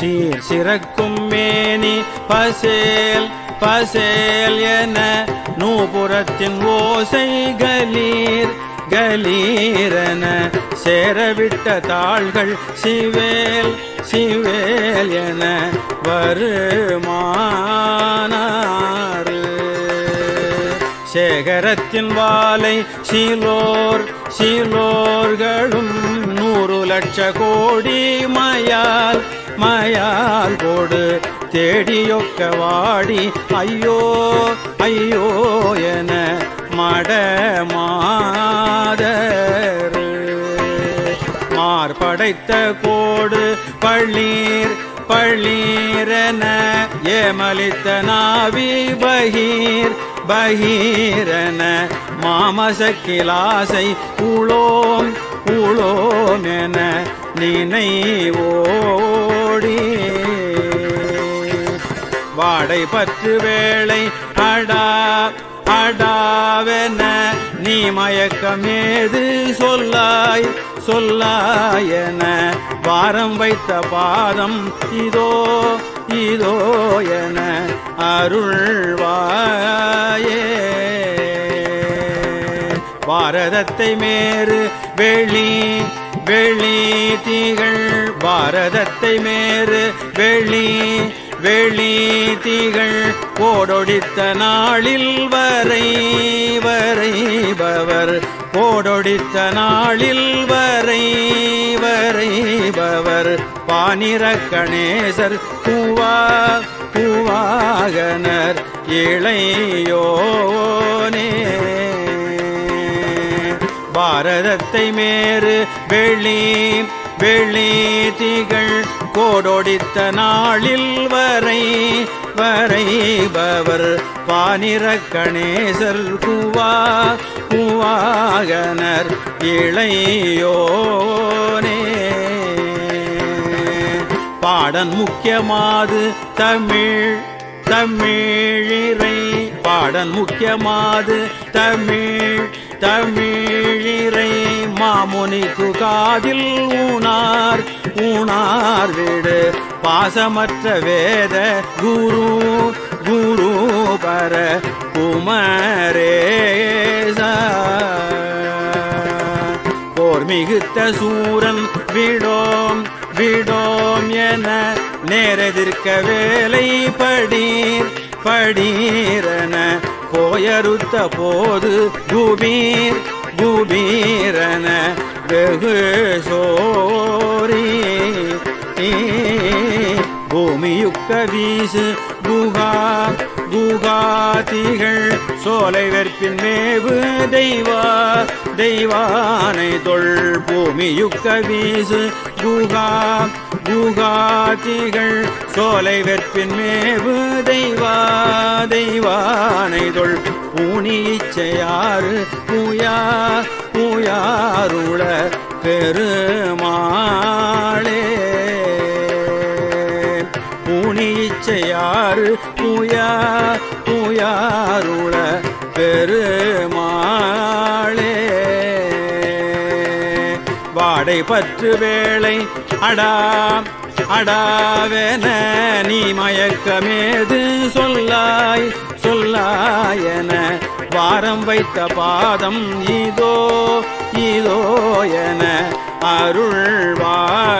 சீர் சிறக்கும் மேனி பசேல் பசேல் என நூபுரத்தின் ஓசை கலீர் கலீரன சேரவிட்ட தாள்கள் சிவேல் சிவேல் என வருமானாறு சேகரத்தின் வாலை சீலோர் சீலோர்களும் நூறு லட்ச கோடி மயால் மயால் கோடு தேடியொக்க வாடி. ஐயோ ஐயோ என மடமாதரு. மார்படைத்த கோடு பள்ளீர் பள்ளீரென ஏமலித்த நாவி பகீர். பகீரென மாமசக்கிலாசை உளோம் உளோம் என நினைவோடி. வாடை பற்று வேளை அடா அடாவென நீ மயக்கம் ஏது சொல்லாய் சொல்லாயன வாரம் வைத்த பாதம் இதோ இதோ என அருள்வாயே. பாரதத்தை மேறு வெளி வெளி தீகள் பாரதத்தை மேறு வெளி வெளி தீகள் போடொடித்த நாளில் வரை வரைபவர் போடொடித்த நாளில் வரை வரைபவர் பானிர கணேசர் கூ பூவா பூவாகனர் இளையோனே. பாரதத்தை மேறு வெளி வெளி திகழ் கோடொடித்த நாளில் வரை வரைபவர் பானிர கணேசர் குவா குவாகனர் இளையோனே. பாடன் முக்கியமாது தமிழ் தமிழிறை பாடன் முக்கியமாது தமிழ் தமிழிறை மாமுனிக்கு காதில் ஊனார் ஊனார் வீடு. பாசமற்ற வேத குரு குரு பர குமரேச போர் மிகுத்த சூரன் விடோம் விடோம் என நேரெதிர்க்க வேலை படீர். படீரன போயறுத்த போது குபீர். குபீரன வெகு சோரி. பூமியுக்க வீசு குகா குகாதிகள் சோலை வெற்பின் மேவு தெய்வா. தெய்வானை தொல் பூமியுக்க வீசு. குகா குகாதிகள் சோலை வெற்பின் மேவு. தெய்வா தெய்வானை தொல் பூனி இச்சையாறு பூயா பூயாருள பெருமாளே. பூனி இச்சையாறு பூயா பூயாருள பெருமா வாடை பற்று வேளை. அடா அடாவென நீ மயக்கமேது சொல்லாய் சொல்லாயன வாரம் வைத்த பாதம் இதோ இதோ என அருள்வாயே.